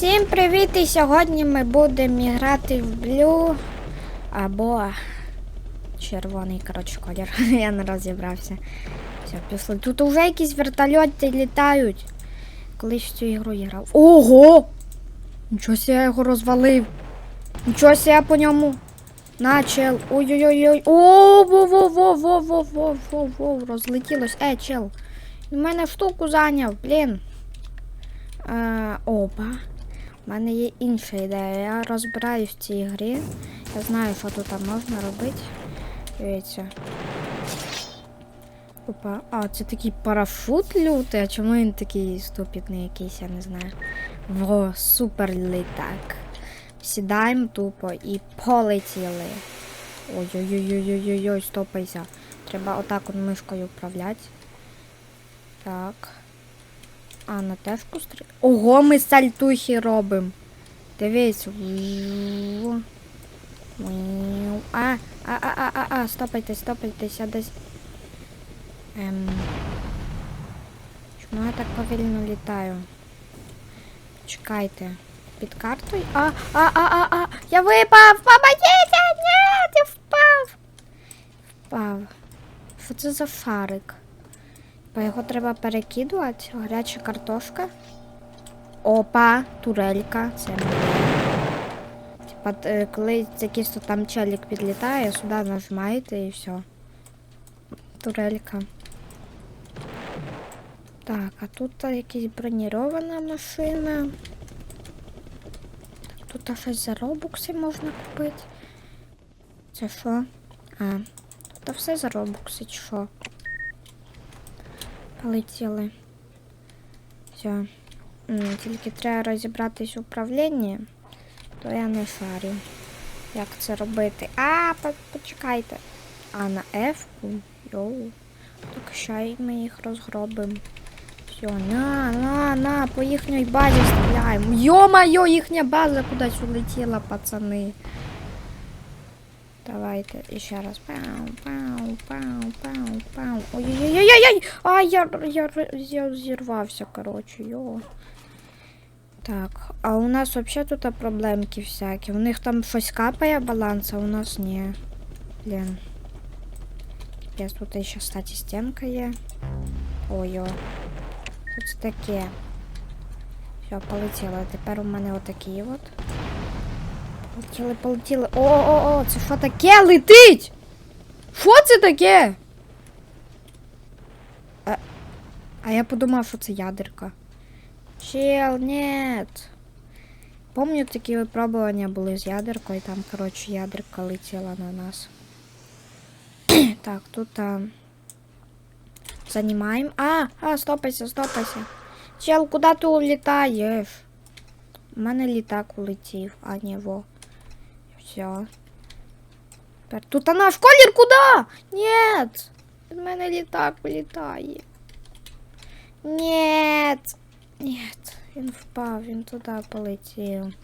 Всім привіт! І сьогодні ми будемо грати в блю або червоний коротше колір. Я не розібрався. Все, пішли. Тут уже якісь вертольоти літають. Колись в цю ігру я грав. Ого! Нічого я його розвалив. Нічого я по ньому начал. Ой-ой-ой-ой. О-во-во-во-во-во-во-во. Розлетілось. Е, чел. У мене штуку зайняв, блін. Е, опа. У мене є інша ідея. Я розбираюсь в цій грі. Я знаю, що тут можна робити. Дивіться. Опа. А, це такий парафут лютий. А чому він такий ступідний якийсь, я не знаю. Во, супер літак. Сідаємо тупо і полетіли. Ой-ой-ой-ой-ой-ой, стопайся. Треба отак от мишкою управляти. Так. А, на тежку стрі... Ого, ми сальтухи робимо. Дивись. А, а, а, а, а, а, стопайте, стопайтеся десь. Ем. Чому я так повільно літаю? Чекайте. Під картою? А, а, а, а, а, я випав! Помогите! Ні, я впав! Впав. Що це за шарик? Бо його треба перекидувати. Гаряча картошка. Опа, турелька. Це. Типа, е, коли якийсь там челік підлітає, сюди нажимаєте і все. Турелька. Так, а тут якась бронірована машина. Так, тут щось за робукси можна купити. Це що? А, тут все за робукси, чи що? Полетіли. Все. Тільки треба розібратись в управлінні, то я не шарю. Як це робити? А, почекайте. А на F? Йоу. Так ще ми їх розгробимо. Все, на, на, на, по їхній базі стріляємо. Йо-моє, їхня база кудись улетіла, пацани. Давайте іще раз. Пау, пау, пау, пау, пау. Ой-ой-ой-ой-ой! А, я, я, я зірвався, коротше, йо. Так, а у нас взагалі тут проблемки всякі. У них там щось капає баланс, а у нас ні. Блін. Капець, тут ще, кстати, стінка є. Ой-о. Що це таке? Все, полетіло. Тепер у мене отакі от. Полетіли, полетіли. О-о-о, це що таке летить? Що це таке? А, а я подумав, що це ядерка. Чел, нет. Помню, такі випробування були з ядеркою, там, коротше, ядерка летіла на нас. так, тут а... Занімаємо. А, а, стопайся, стопайся. Чел, куди ти улітаєш? У мене літак улетів, а не во. Все. Тут а наш колір куди? Нет. Від мене літак улітає. Нет. Нет. Він впав, він туди полетів.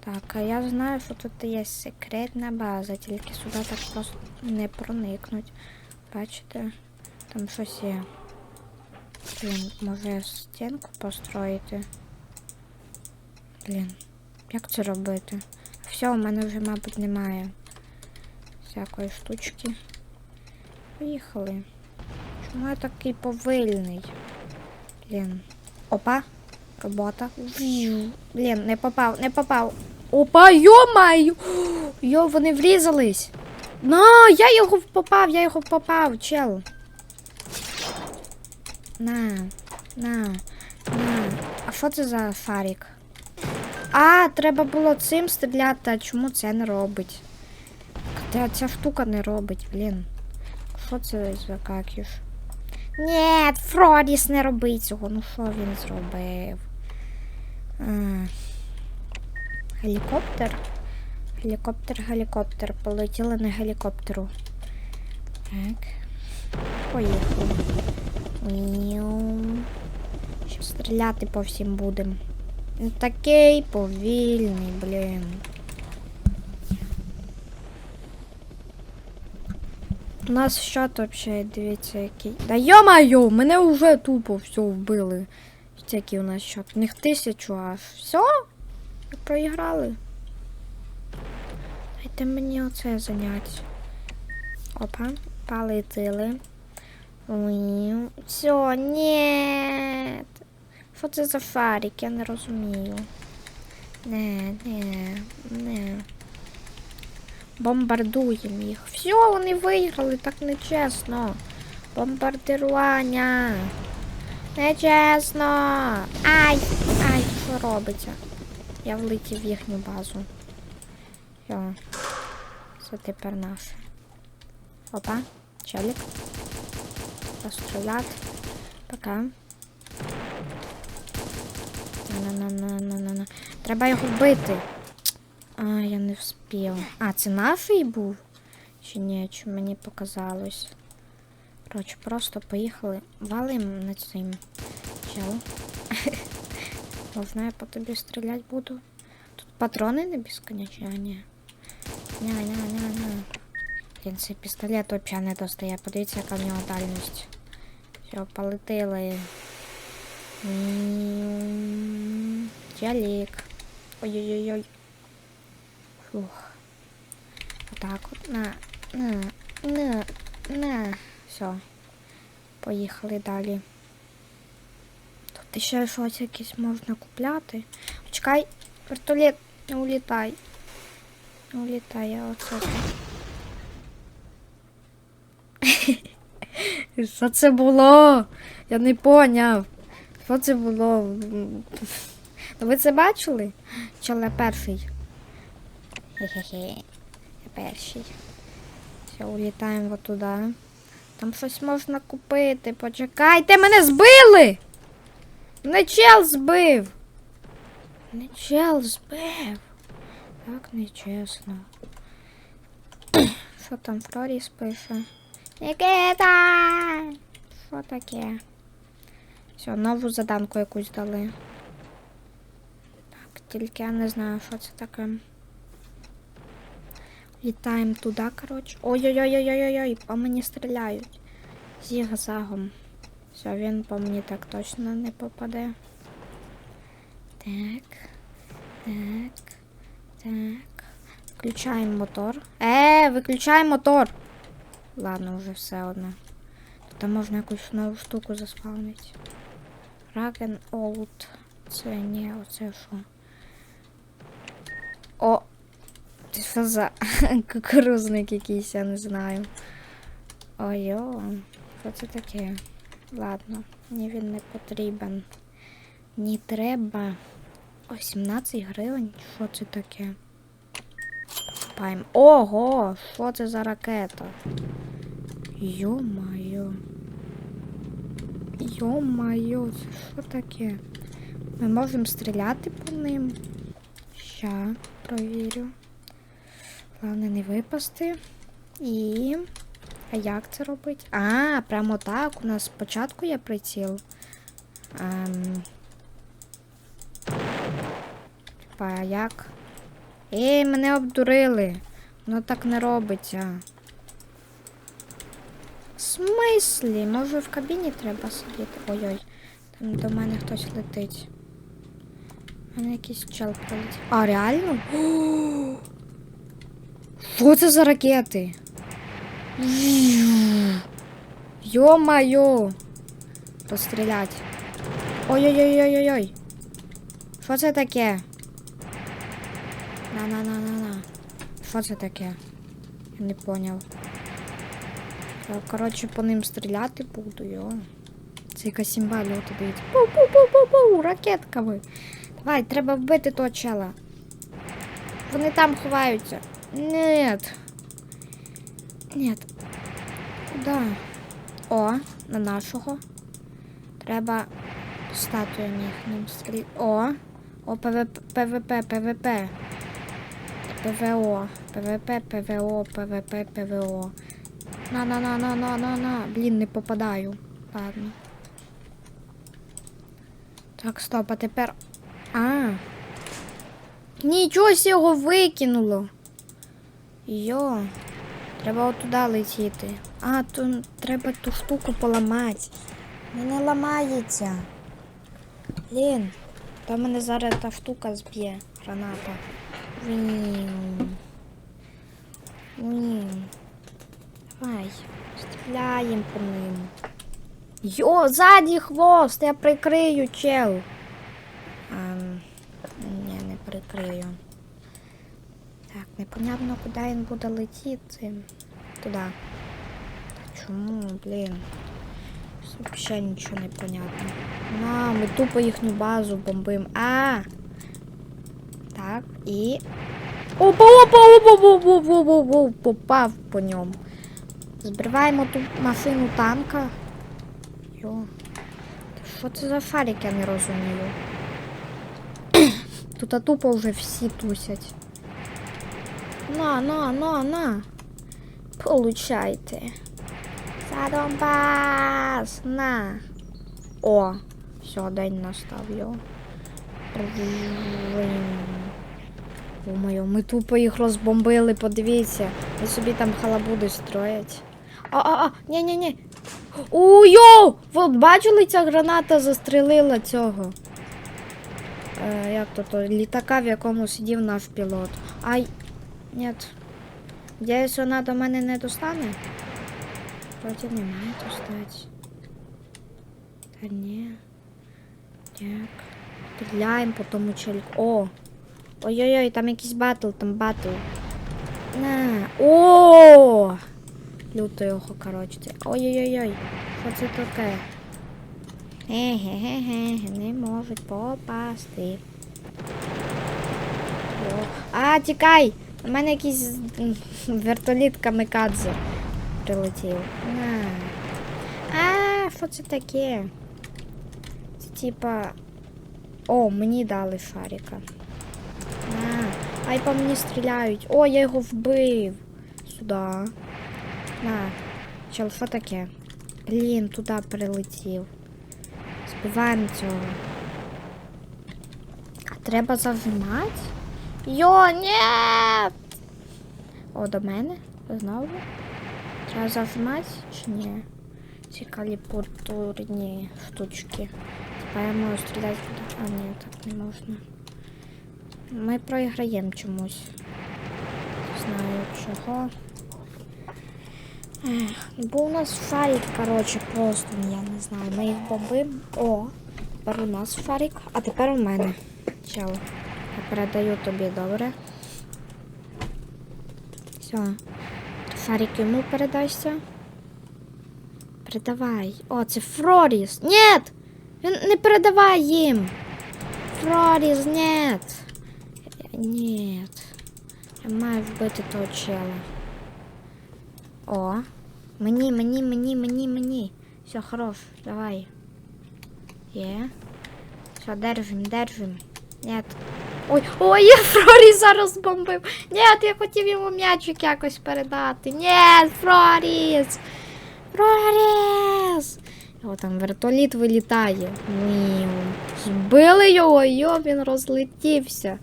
Так, а я знаю, що тут є секретна база, тільки сюди так просто не проникнуть. Бачите? Там щось є. Блін, може стінку построїти? Блін, як це робити? Все, у мене вже, мабуть, немає всякої штучки. Поїхали. Чому я такий повильний? Блін. Опа, робота. Блін, не попав, не попав. Опа, йо-маю! Йо, вони врізались. На, я його попав, я його попав, чел. На, на, на. А що це за шарик? А, треба було цим стріляти, а чому це не робить? Та ця штука не робить, блін. Що це за какіш? Ні, Фродіс не робить цього. Ну що він зробив? А, гелікоптер? Гелікоптер, гелікоптер. Полетіли на гелікоптеру. Так. Поїхали. Що стріляти по всім будемо. Такий повільний, блін. У нас счет вообще, дивіться, який. Да йо-моє, мене вже тупо все вбили. Які у нас счет? У них тисячу аж. Все? Проіграли. Дайте мені оце заняття. Опа, полетіли. Все, ні. Що це за шарик? Я не розумію. Не, не, не. Бомбардуємо їх. Все, вони виграли, так нечесно. Бомбардирування. Нечесно. Ай! Ай, що робиться? Я влетів в їхню базу. Все. Це тепер наше. Опа, челік. Постріляти. Пока. На-на-на-на-на-на. Треба його вбити. А, я не вспів. А, це наший був? Чи ні, чи мені показалось? Коротше, просто поїхали. Валим на цим. Чел. Можна я по тобі стріляти буду? Тут патрони не безконечні, а ні. Ня-ня-ня-ня. Блін, цей пістолет взагалі не достає. Подивіться, яка в нього дальність. Все, полетіли. Ялік. Ой-ой-ой. Фух. Отак от. На, на, на, на. Все. Поїхали далі. Тут ще щось якесь можна купляти. Чекай, вертолет, не улітай. Не улітай, я оце. Що це було? Я не поняв. Що це було? Ну, ви це бачили? Чи я перший? Хе-хе-хе. Я перший. Все, улітаємо от туди. Там щось можна купити. Почекайте, мене збили! Мене чел збив! Мене чел збив. Так нечесно. Що там Флоріс пише? Нікита! Що таке? Все, нову заданку якусь дали. Так, тільки я не знаю, що це таке. Літаємо туди, коротше. Ой-ой-ой-ой-ой-ой, по мені стріляють. Зігзагом. Все, він по мені так точно не попаде. Так. Так. Так. Включаємо мотор. Е, виключай мотор. Ладно, вже все одно. Тут можна якусь нову штуку заспавнити. Раген Олд. Це ні, оце що. О! Що за кукурузник якийсь, я не знаю. Ой-о, що це таке? Ладно, мені він не потрібен. Не треба. О, 17 гривень? Що це таке? Пайм. Ого! Що це за ракета? Йо-майо. Йо-майо, це що таке? Ми можемо стріляти по ним. Ща, провірю. Головне не випасти. І. А як це робить? А, прямо так. У нас спочатку є приціл. Ем... Типа, як? Ей, мене обдурили. Воно так не робиться. Смислі? Може в кабіні треба сидіти? Ой-ой, там до мене хтось летить. У мене якийсь чел прилетів. А, реально? Що це за ракети? Йо-майо! Пострілять. Ой-ой-ой-ой-ой-ой. Що це таке? На-на-на-на-на. Що це таке? Я не поняв. Я, коротше, по ним стріляти буду, йо. Це якась льота дивіться. Пу-пу-пу-пу-пу, ракетками. Давай, треба вбити того чела. Вони там ховаються. Нет. Нет. Куда? О, на нашого. Треба статуям їхнім стріляти. О! О, ПВП, ПВП, ПВП. ПВО. ПВП, ПВО, ПВП, ПВО. На, на, на, на, на, на, на. Блін, не попадаю. Ладно. Так, стоп, а тепер. А. Нічого його викинуло. Йо. Треба отуда летіти. А, то треба ту штуку поламати. Не ламається. Блін, то мене зараз та штука зб'є, граната. Вім. Вім. Давай, стріляємо по ним. Йо, ззаді хвост, я прикрию, чел. Ем, ні, не прикрию. Так, непонятно, куди він буде летіти. Туди. Та чому, блін? Взагалі нічого не понятно. На, ми тупо їхню базу бомбим. А! Так, і. Опа, опа, опа, опа, опа, опа, опа, попав по ньому. Збриваємо ту машину танка. Йо. Що це за шарик, я не розумію. Тут тупо вже всі тусять. На, на, на, на. Получайте. За Донбас! На. О, все, день настав його. О-моє, ми тупо їх розбомбили, подивіться. Вони собі там халабуди строять. А-а-а, ні-ні-ні. У йоу! Ви бачили, ця граната застрелила цього. Е, як то то? Літака, в якому сидів наш пілот. Ай. Ні. Надіюсь, вона до мене не достане. Вроді не має достати. Та ні. Так. Стріляємо по тому чельку. О! Ой-ой-ой, там якийсь батл, там батл. На. О! Люто його, коротше. Ой-ой-ой. Що це таке? Ге-ге-ге, не можуть попасти. О. А, тікай! У мене якийсь вертоліт камикадзе прилетів. На. А, що це таке? Це типа. О, мені дали шарика. На. Ай по мені стріляють. О, я його вбив. Сюда. На. Чел, що таке? Блін, туди прилетів. Збиваємо цього. А треба зажимати? Йо, ні! О, до мене? Знову? Треба зажимати чи ні? Ці каліпурні штучки. Типа я можу стріляти куди. А, ні, так не можна. Ми проіграємо чомусь. Не знаю чого. Бо у нас шарик, коротше, просто я не знаю. Ми їх бомбим. О, тепер у нас шарик, а тепер у мене. Чел. Я передаю тобі, добре. Все. Шарик йому передасться. Передавай. О, це Фроріс. Нет! Він не передавай їм. Фроріс, нет. Нет. Я маю вбити того чела. О. Мені, мені, мені, мені, мені. Все, хорош, давай. Є. Все, держим, держим. Нет. Ой, ой, я Фрорі зараз бомбив. Нет, я хотів йому м'ячик якось передати. Нет, Фроріс! Фроріс! О, там вертоліт вилітає. Міу. Збили його, йо, він розлетівся.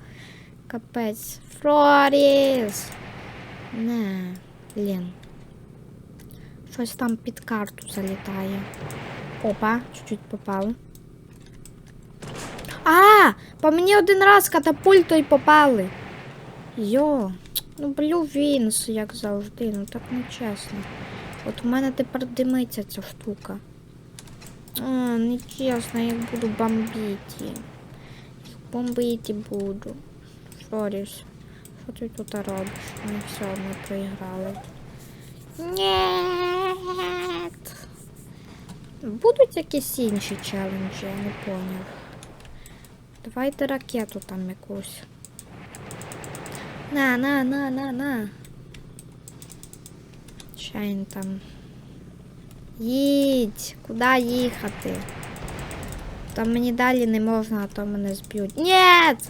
Капець. Фроріс! Не, блін. Щось там під карту залітає. Опа, чуть-чуть попало. А, по мені один раз катапультою попали. Йо, ну блю Вінс, як завжди, ну так не чесно. От у мене тепер димиться ця штука. А, нечесно, я буду бомбити. Їх бомбити буду. Фроріс, що ти тут робиш? Ну все, ми проіграли. Нет. Будуть якісь інші челенджі, я не поняв. Давайте ракету там якусь. На, на, на, на, на. Він там? Їдь! Куди їхати? Там мені далі не можна, а то мене зб'ють. Нет!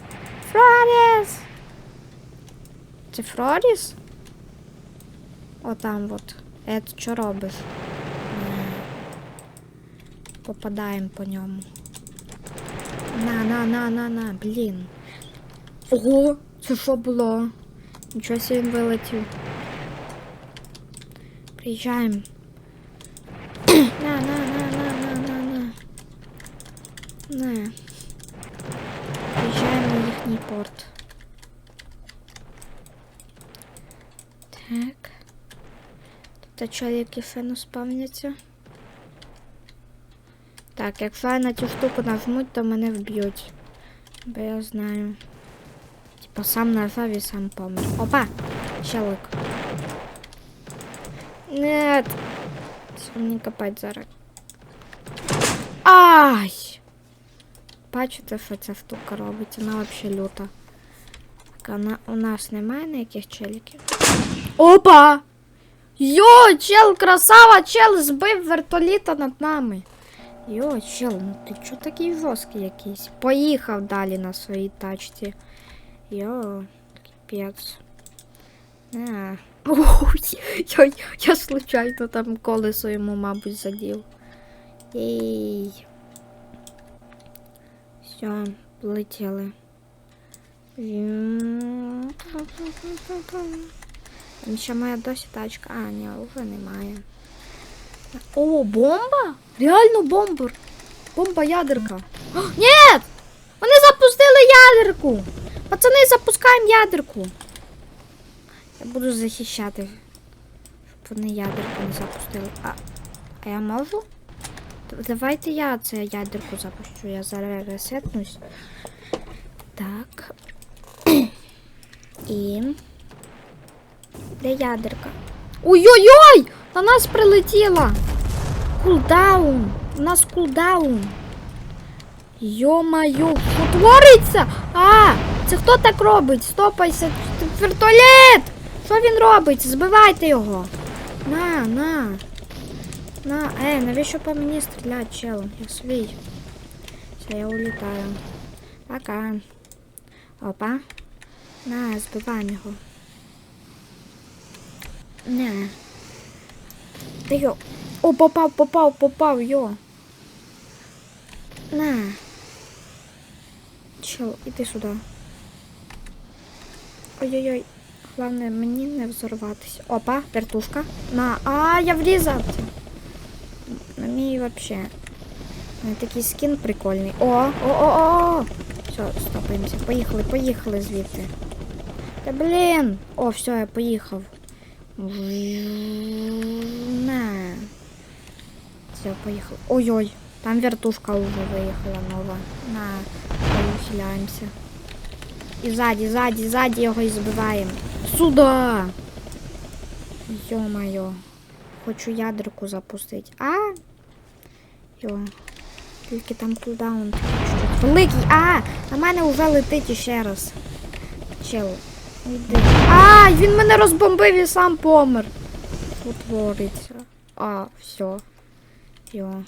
Фроріс! Це Фроріс? О, там от. Е, ти що робиш? Попадаємо по ньому. На, на, на, на, на, блін. Ого, це що було? Нічого собі він вилетів. Приїжджаємо. на, на, на, на, на, на, на. На. верхній порт. Так. Тут чоловіки фену спавняться. Так, якщо я на цю штуку нажмуть, то мене вб'ють. Бо я знаю. Типа сам нажав і сам помер. Опа! Щелик. Нет. Все, мені капать зараз. Ай! Бачите, що ця штука робить? Вона взагалі люта. Так, а на, у нас немає ніяких челіків. Опа! Йо, чел, красава, чел збив вертоліта над нами. Йо, чел, ну ти чо такий жорсткий якийсь? Поїхав далі на своїй тачці. Йо, капець. Не. Ой, я, я случайно там колесо йому, мабуть, задів. Ей. Все, полетіли. Там ще моя досі тачка. А, ні, вже немає. О, бомба? Реально бомбер. Бомба ядерка. О, ні! Вони запустили ядерку! Пацани, запускаємо ядерку. Я буду захищати, щоб вони ядерку не запустили. А, а я можу? Давайте я це ядерку запущу. Я зараз ресетнусь. Так. І. Де ядерка? Ой-ой-ой! На нас прилетіла! Кулдаун! У нас кулдаун! Йо-майо, що твориться? А! Це хто так робить? Стопайся! Вертоліт! Що він робить? Збивайте його! На, на! На, е, навіщо по мені стрілять, чел? Я свій. Все, я улітаю. Пока. Опа. На, збиваємо його. Не. Та йо. О, попав, попав, попав, йо. На. Чел, іди сюди. Ой-ой-ой. Главное, мені не взорватися. Опа, вертушка. На. А, я врізався. На мій вообще. Такий скін прикольний. О, о, о, о. Все, стопаємося. Поїхали, поїхали звідти. Та блін. О, все, я поїхав. На. Все, поїхали. Ой-ой, там вертушка уже виїхала нова. На, ухиляємося. І ззаді, ззаді, ззаді його і. Сюда! Йо-моє. Хочу ядерку запустити. А? Йо. Тільки там кулдаун такий чуть-чуть. Великий! А! На мене вже летить іще раз. Чел. Іди. А, він мене розбомбив і сам помер. Що твориться? А, все. Йо.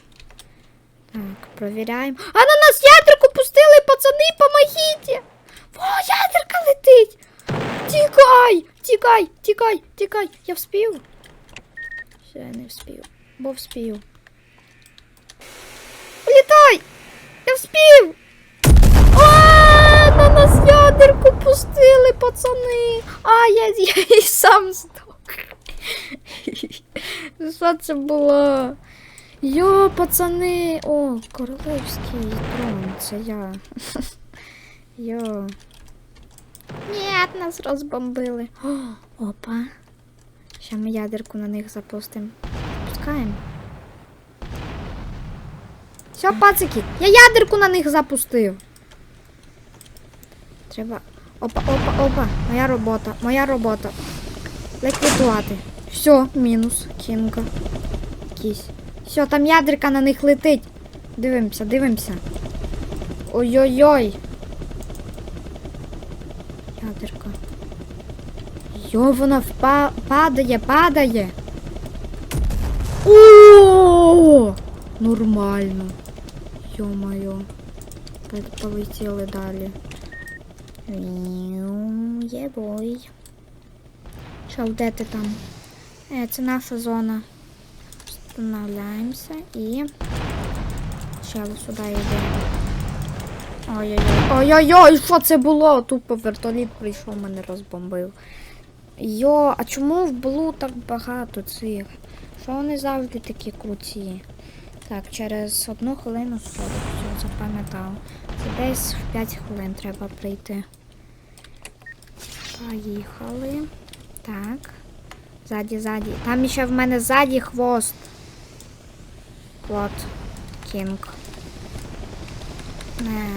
Так, провіряємо. А на нас ядерку пустили, пацани, помогіть! О, ядерка летить! Тікай! Тікай, тікай, тікай. Я вспів? Все, я не вспів. Бо вспів. Улітай! Я вспів! На нас ядерку пустили, пацани! А, я, я і сам здох. Що це було? Йо, пацани! О, королевський трон, це я. Йо. Ні, нас розбомбили. О, опа. Ще ми ядерку на них запустимо. Пускаємо. Все, пацики, я ядерку на них запустив. Треба. Опа, опа, опа. Моя робота, моя робота. Ліквідувати. Все, мінус. Кінка. Якийсь. Все, там ядерка на них летить. Дивимося, дивимося. Ой-ой-ой. Ядерка. Йо, вона впа... падає, падає. О! Нормально. Йо-моє. Пол- Полетіли далі. Єбой. Що, де ти там? Е, це наша зона. Встановляємося і. Чел, сюди йде. Ой-ой-ой. Ой-ой-ой, що це було? Тупо вертоліт прийшов, мене розбомбив. Йо, а чому в Блу так багато цих? Що вони завжди такі круті? Так, через одну хвилину сходить, все запам'ятав. Це десь в 5 хвилин треба прийти. Поїхали. Так. Ззаді, ззаді. Там ще в мене ззаді хвост. От. Кінг. Не,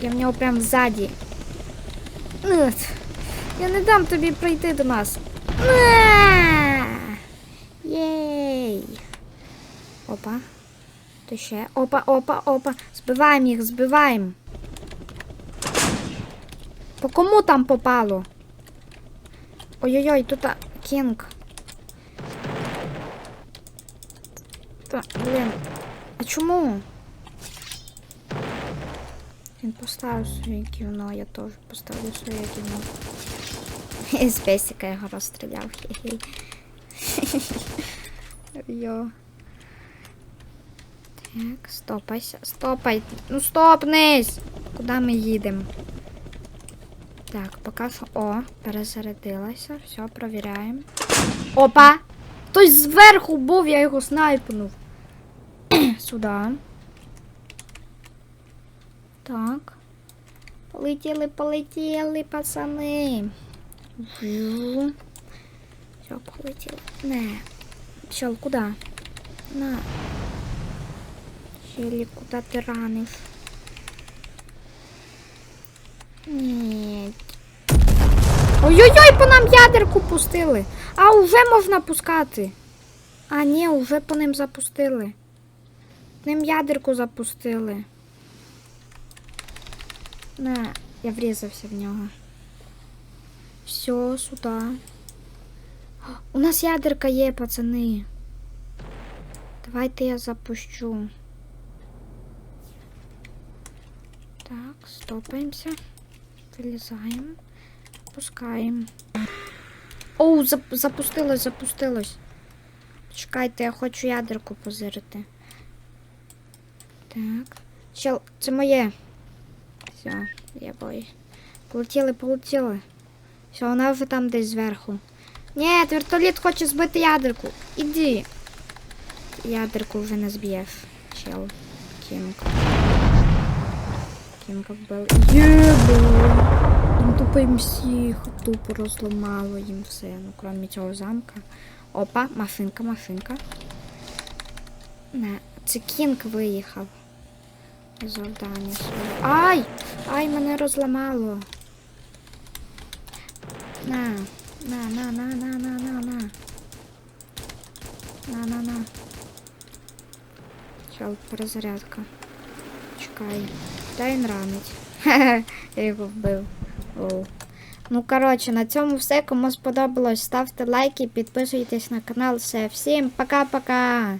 я, в нього прям ззаді. Я не дам тобі прийти до нас. Єй. Опа. То ще. Опа, опа, опа. Збиваємо їх, збиваємо. По кому там попало? Ой-ой-ой, тут Кінг. Та, блін. А чому? Він поставив своє ківно, я теж поставлю своє ківно. З песика його розстріляв. Йо. Так, стопайся, стопай. Ну стопнись! Куди ми їдемо? Так, поки. О, перезарядилася. Все, провіряємо. Опа! Хтось зверху був, я його снайпнув. Сюди. Так. Полетіли, полетіли, пацани. Все, полетіли. Не. Чел, куди? На. Челі, куди ти раниш? Ой-ой-ой, по нам ядерку пустили. А вже можна пускати. А, ні, вже по ним запустили. Ним ядерку запустили. На, я врізався в нього. Все, сюди. У нас ядерка є, пацани. Давайте я запущу. Так, стопаємося. Вилізаємо. Пускаємо. Оу, зап запустилось, запустилось. Чекайте, я хочу ядерку позирити. Так. Чел, це моє. Все, я бой. Полетіли, полетіли. Все, вона вже там десь зверху. Ні, вертоліт хоче збити ядерку. Іди. Ядерку вже не зб'єш. Чел. Кінг. Кінг вбив. Єбо! Їм тупо їм всіх тупо розламало їм все. Ну, крім цього замка. Опа, машинка, машинка. Не, це Кінг виїхав. Завдання своє. Ай! Ай, мене розламало. На, на, на, на, на, на, на, на. На, на, на. Чел, перезарядка. Чекай. Дай ранить. Я його вбив. Оу. Ну, коротше, на цьому все. Кому сподобалось, ставте лайки, підписуйтесь на канал. Все, всім пока-пока.